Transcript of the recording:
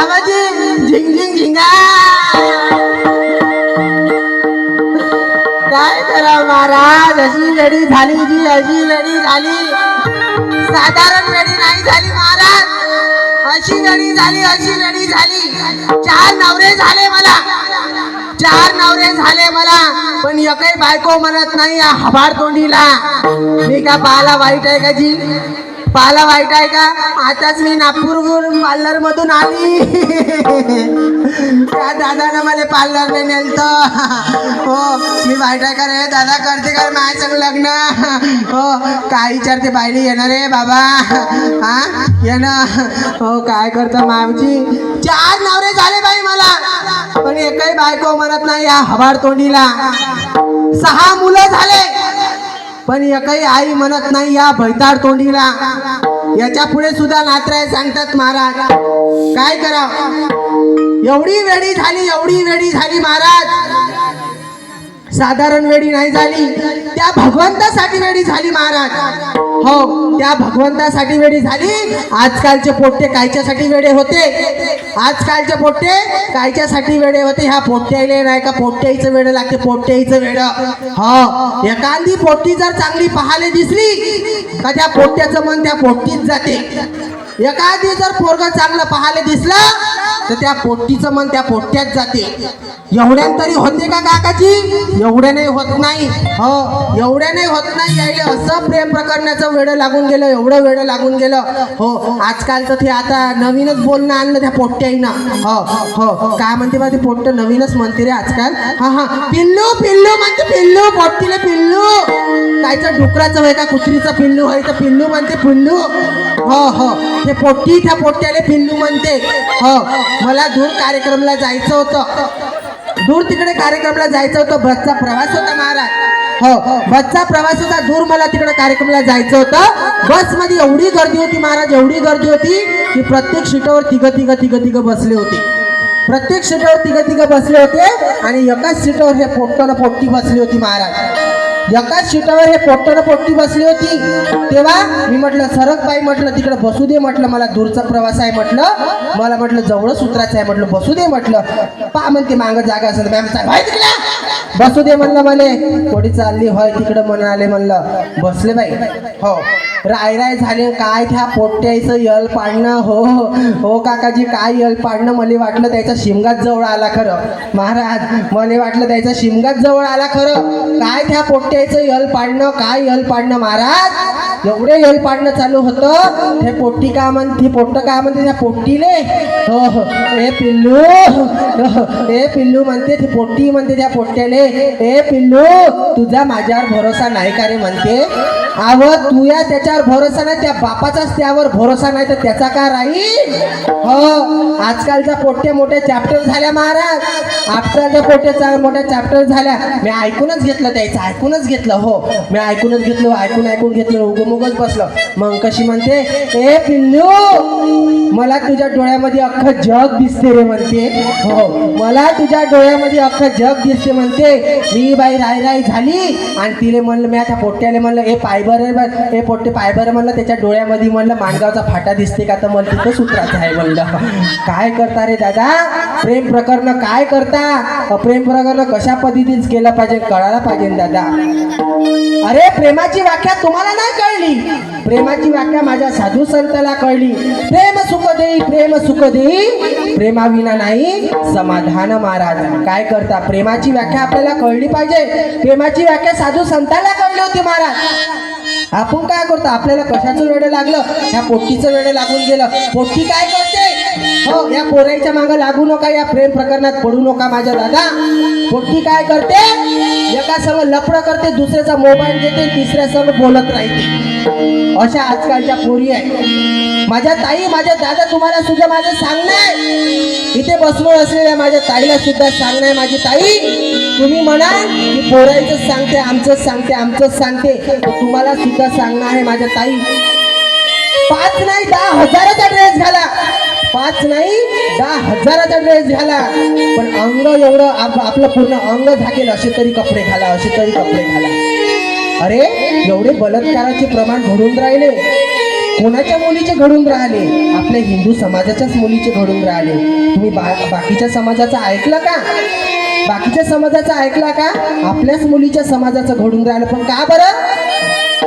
आवाजी झिंग झिंग झिंगा. काय करा महाराज? अशी वेळी झाली जी अशी वेळी झाली. साधारण वेळी नाही झाली महाराज. अशी वेळी झाली अशी वेळी झाली. चार नवरे झाले मला. चार नवरे झाले मला. पण एकही बायको म्हणत नाही या तोंडीला. मी का पाहायला वाईट आहे का जी? पाहायला वाईट आहे का? आताच मी नागपूर पार्लर मधून आली. त्या दादानं मला पार्लरने नेलत. हो मी वाईट आहे का रे? दादा करते का रे माझ्या संग लग्न? हो काय विचारते बायली? येणार रे बाबा. हा? येणं हो काय करतो मामची चार नवरे झाले बाई मला. पण एकही बायको म्हणत नाही या हवार तोंडीला. सहा मुलं झाले. पण एकही आई म्हणत नाही या भैताड तोंडीला. याच्यापुढे सुद्धा नात्राय सांगतात महाराज. काय करा एवढी वेळी झाली एवढी वेळी झाली महाराज. साधारण वेळी नाही झाली. त्या भगवंतासाठी वेळी झाली महाराज. हो त्या भगवंतासाठी वेळी झाली. आजकालचे पोट्टे कायच्यासाठी वेळे होते? आजकालचे पोट्टे कायच्यासाठी वेळे होते? ह्या पोट्ट्याईले नाही का पोट्ट्याईचं वेळ लागते पोट्ट्याईचं वेळ हो एखादी पोट्टी जर चांगली पाहायला दिसली का त्या पोट्ट्याचं मन त्या पोट्टीत जाते? एखादी जर पोरग चांगलं पाहायला दिसलं तर त्या पोट्टीचं मन त्या पोट्ट्यात जाते. एवढ्यान तरी होते का काकाजी? एवढ्या नाही होत नाही. हो एवढ्या नाही होत नाही. यायले असं प्रेम प्रकरणाचं वेळ लागून गेलं एवढं वेळ लागून गेलं. हो आजकाल तर ते आता नवीनच बोलणं आणलं त्या पोट्ट्याईनं. हो हो काय म्हणते बा ते पोट्ट नवीनच म्हणते रे आजकाल? हा हा पिल्लू पिल्लू म्हणते पिल्लू पोट्टीला पिल्लू. कायचं डुकराचं होय का कुत्रीचं पिल्लू होय तर पिल्लू म्हणते पिल्लू. हो हो. ते पोट्टी त्या पोट्ट्याले पिल्लू म्हणते. हो मला दूर कार्यक्रमला जायचं होतं. दूर तिकडे कार्यक्रमला जायचं होतं. बसचा प्रवास होता महाराज. हो बसचा प्रवास होता. दूर मला तिकडे कार्यक्रमला जायचं होतं. बसमध्ये एवढी गर्दी होती महाराज एवढी गर्दी होती की प्रत्येक सीटावर तिघ तिघ तिघ तिघ बसले होते. प्रत्येक सीटावर तिघ तिघ बसले होते आणि एकाच सीटावर हे पोट्टाला पोट्टी बसली होती महाराज. एकाच सीटावर हे पोट्टानं पोट्टी बसली होती. तेव्हा मी म्हटलं सरक बाई म्हटलं तिकडे बसू दे म्हटलं मला दूरचा प्रवास आहे म्हटलं मला म्हटलं जवळच उतरायचं आहे म्हटलं बसू दे म्हटलं. पा म्हणते मागं जागा असेल मॅम साहेब बसू दे म्हणलं मले. थोडी चालली होय तिकडं म्हणाले म्हणलं. बसले बाई. हो. राय राय झाले. काय त्या पोट्याचं यल पाडणं? हो हो काकाजी काय यल पाडणं? मला वाटलं त्याचा शिमगाच जवळ आला खरं. महाराज मला वाटलं त्याचा शिमगाच जवळ आला खरं. काय त्या पोट्याचं यल पाडणं? काय यल पाडणं महाराज? एवढे यल पाडणं चालू होतं. हे पोट्टी काय म्हणते पोट्ट काय म्हणते त्या पोट्टीले? हो हो. ए पिल्लू. हे. ए पिल्लू म्हणते ती पोट्टी म्हणते त्या पोट्ट्याले. ए पिल्लू तुझा माझ्यावर भरोसा नाही का रे म्हणते? आव तू या त्याच्यावर भरोसा नाही त्या बापाचाच त्यावर भरोसा नाही तर त्याचा का राहील हो आजकालच्या पोट्टे मोठे चॅप्टर झाल्या महाराज. आजकालच्या पोट्टे मोठ्या चॅप्टर झाल्या. मी ऐकूनच घेतलं त्याचं ऐकूनच घेतलं हो. मी ऐकूनच घेतलं ऐकून ऐकून घेतलं उगमुगच बसलं. मग कशी म्हणते ए पिल्लू मला तुझ्या डोळ्यामध्ये अख्खं जग दिसते रे म्हणते. हो मला तुझ्या डोळ्यामध्ये अख्खं जग दिसते म्हणते. मी बाई राय राय झाली आणि तिने म्हणलं मी आता पोट्ट्याले म्हणलं ए पायबर हे पोट्टे पायबर म्हणलं त्याच्या डोळ्यामध्ये म्हणलं माणगावचा फाटा दिसते का तर मला तिथं सूत्राचं आहे म्हणलं. काय करता रे दादा? प्रेम प्रकरण काय करता? प्रेम प्रकरण कशा पद्धतीने केलं पाहिजे कळायला पाहिजे दादा. अरे प्रेमाची व्याख्या तुम्हाला नाही कळली. प्रेमाची व्याख्या माझ्या साधू संताला कळली. प्रेम सुख देई प्रेम सुख देई. प्रेमाविना नाही समाधान महाराज. काय करता? प्रेमाची व्याख्या आपल्याला कळली पाहिजे. प्रेमाची व्याख्या साधू संताला कळली होती महाराज. आपण काय करतो? आपल्याला कशाचं वेळ लागलं? ह्या पोट्टीचं वेळ लागून गेलं. पोट्टी काय करते? हो या पोराईच्या मागं लागू नका या प्रेम प्रकरणात पडू नका माझ्या दादा. पोट्टी काय करते? एका संग लपडं करते दुसऱ्याचा मोबाईल देते तिसऱ्या संग बोलत राहते. अशा आजकालच्या पोरी आहे माझ्या ताई माझ्या दादा तुम्हाला सुद्धा माझं सांगणं आहे इथे बसवून असलेल्या माझ्या ताईला सुद्धा सांगणं आहे माझी ताई. तुम्ही म्हणाल की पोरायचंच सांगते आमचंच सांगते आमचंच सांगते. तुम्हाला सुद्धा सांगणं आहे माझ्या ताई. पाच नाही दहा हजाराचा ड्रेस घाला. पाच नाही दहा हजाराचा ड्रेस घाला. पण अंग एवढं आप- आपलं पूर्ण अंग झाकेल असे तरी कपडे घाला असे तरी कपडे घाला. अरे एवढे बलात्काराचे प्रमाण घडून राहिले. कोणाच्या मुलीचे घडून राहिले? आपल्या हिंदू समाजाच्याच मुलीचे घडून राहिले. तुम्ही बा बाकीच्या समाजाचं ऐकलं का? बाकीच्या समाजाचं ऐकला का? आपल्याच मुलीच्या समाजाचं घडून राहिलं. पण का बरं?